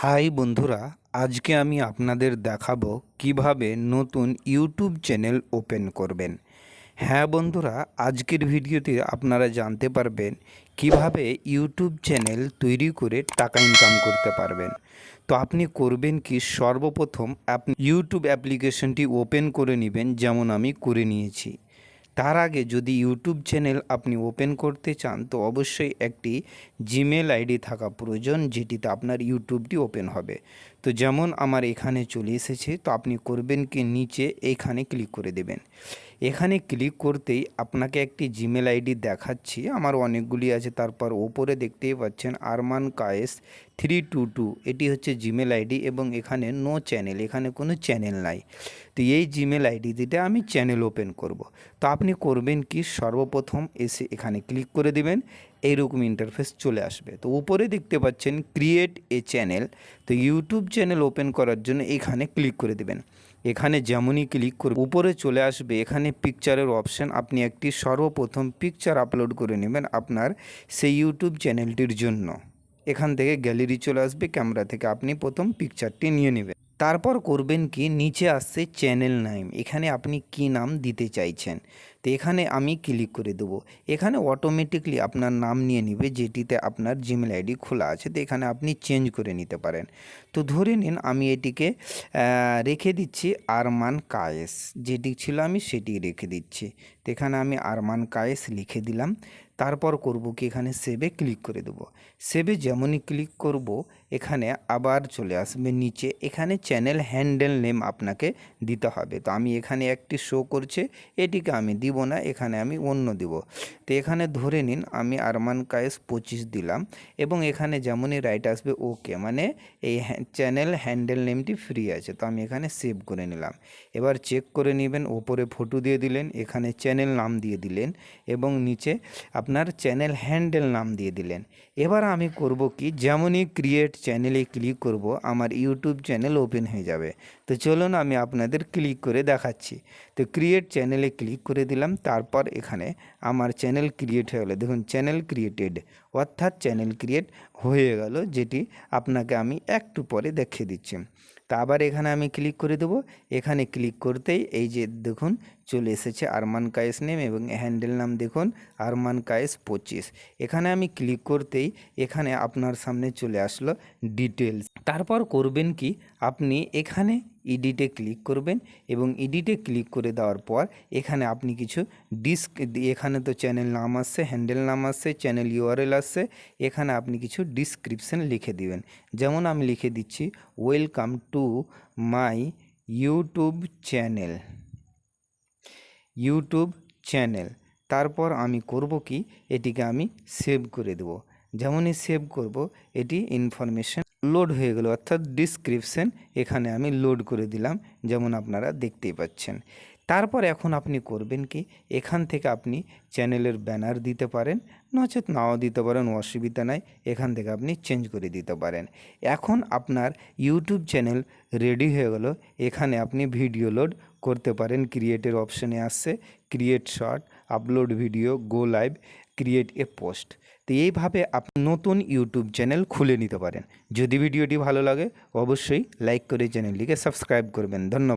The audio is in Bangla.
হাই বন্ধুরা, আজকে আমি আপনাদের দেখাবো কীভাবে নতুন ইউটিউব চ্যানেল ওপেন করবেন। হ্যাঁ বন্ধুরা, আজকের ভিডিওতে আপনারা জানতে পারবেন কীভাবে ইউটিউব চ্যানেল তৈরি করে টাকা ইনকাম করতে পারবেন। তো আপনি করবেন কি, সর্বপ্রথম আপনি ইউটিউব অ্যাপ্লিকেশনটি ওপেন করে নেবেন, যেমন আমি করে নিয়েছি। তার আগে যদি ইউটিউব চ্যানেল আপনি ওপেন করতে চান, তো অবশ্যই একটি জিমেল আইডি থাকা প্রয়োজন, যেটিতে আপনার ইউটিউবটি ওপেন হবে। তো যেমন আমার এখানে চলে এসেছে, তো আপনি করবেন কি নিচে এখানে ক্লিক করে দেবেন। এখানে ক্লিক করতেই আপনাকে একটি জিমেল আইডি দেখাচ্ছি। আমার অনেকগুলি আছে, তারপর ওপরে দেখতেই পাচ্ছেন Arman Kayes three two two, এটি হচ্ছে জিমেল আইডি এবং এখানে নো চ্যানেল এখানে কোনো চ্যানেল নাই। তো এই জিমেল আইডিতে আমি চ্যানেল ওপেন করব। তো আপনি করবেন কি? সর্বপ্রথম এসে এখানে ক্লিক করে দিবেন, এইরকম ইন্টারফেস চলে আসবে। তো উপরে দেখতে পাচ্ছেন ক্রিয়েট এ চ্যানেল তো ইউটিউব চ্যানেল ওপেন করার জন্য এখানে ক্লিক করে দেবেন। এখানে যেমনই ক্লিক করে উপরে চলে আসবে, এখানে পিকচারের অপশান আপনি একটি সর্বপ্রথম পিকচার আপলোড করে নেবেন আপনার সেই ইউটিউব চ্যানেলটির জন্য। এখান থেকে গ্যালারি চলে আসবে, ক্যামেরা থেকে আপনি প্রথম পিকচারটি নিয়ে নেবেন। তারপর করবেন কি, নিচে আসছে চ্যানেল নাম এখানে আপনি কি নাম দিতে চাইছেন? তো এখানে আমি ক্লিক করে দেবো। এখানে অটোমেটিকলি আপনার নাম নিয়ে নেবে, যেটিতে আপনার জিমেল আইডি খোলা আছে, তো এখানে আপনি চেঞ্জ করে নিতে পারেন। তো ধরে নিন আমি এটিকে রেখে দিচ্ছি আরমান কায়েস, যেটি ছিল আমি সেটি রেখে দিচ্ছি। তো এখানে আমি আরমান কায়েস লিখে দিলাম। তারপর করব কি এখানে সেভে ক্লিক করে দেবো। সেভে যেমনই ক্লিক করব, এখানে আবার চলে আসবে নিচে। এখানে চ্যানেল হ্যান্ডেল নেম আপনাকে দিতে হবে। তো আমি এখানে একটি শো করছে, এটিকে আমি দিব না, এখানে আমি অন্য দিব। তো এখানে ধরে নিন, আমি আরমান কায়েস পঁচিশ দিলাম এবং এখানে যেমনই রাইট আসবে ওকে মানে এই চ্যানেল হ্যান্ডেল নেমটি ফ্রি আছে। তো আমি এখানে সেভ করে নিলাম। এবার চেক করে নেবেন, ওপরে ফটো দিয়ে দিলেন, এখানে চ্যানেল নাম দিয়ে দিলেন এবং নিচে আপনার চ্যানেল হ্যান্ডেল নাম দিয়ে দিলেন। এবার আমি করব কি, যেমনই ক্রিয়েট চ্যানেলে ক্লিক করব, আমার ইউটিউব চ্যানেল ওপেন হয়ে যাবে। তো চলুন আমি আপনাদের ক্লিক করে দেখাচ্ছি। তো ক্রিয়েট চ্যানেলে ক্লিক করে দিলাম, তারপর এখানে আমার চ্যানেল ক্রিয়েট হয়ে গেলো। দেখুন চ্যানেল ক্রিয়েটেড অর্থাৎ চ্যানেল ক্রিয়েট হয়ে গেল যেটি আপনাকে আমি একটু পরে দেখিয়ে দিচ্ছি। তা আবার এখানে আমি ক্লিক করে দেব। এখানে ক্লিক করতেই এই যে দেখুন, চলে এসেছে আরমান কায়েস নেম এবং হ্যান্ডেল নাম দেখুন আরমান কায়েস পঁচিশ। এখানে আমি ক্লিক করতেই এখানে আপনার সামনে চলে আসলো ডিটেলস তারপর করবেন কি? আপনি এখানে ইডিটে ক্লিক করবেন এবং ইডিটে ক্লিক করে দেওয়ার পর এখানে আপনি কিছু ডিস্ক এখানে তো চ্যানেল নাম আসছে হ্যান্ডেল নাম আসছে চ্যানেল ইউআরএল আসছে এখানে আপনি কিছু ডিসক্রিপশন লিখে দিবেন। যেমন আমি লিখে দিচ্ছি welcome to my YouTube channel YouTube channel তারপর আমি করব কি? এটিকে আমি সেভ করে দেব। যেমনই সেভ করব, এটি ইনফরমেশন লোড হয়ে গেল, অর্থাৎ ডিসক্রিপশন এখানে আমি লোড করে দিলাম, যেমন আপনারা দেখতেই পাচ্ছেন। তারপর এখন আপনি করবেন কি, এখান থেকে আপনি চ্যানেলের ব্যানার দিতে পারেন, নচেত নাও দিতে পারেন, অসুবিধা নাই, এখান থেকে আপনি চেঞ্জ করে দিতে পারেন। এখন আপনার ইউটিউব চ্যানেল রেডি হয়ে গেল, এখানে আপনি ভিডিও লোড করতে পারেন ক্রিয়েটের অপশানে আসছে create short upload video go live create a post তো এইভাবে আপনি নতুন ইউটিউব চ্যানেল খুলে নিতে পারেন। যদি ভিডিওটি ভালো লাগে, অবশ্যই লাইক করে চ্যানেলটিকে সাবস্ক্রাইব করবেন। ধন্যবাদ।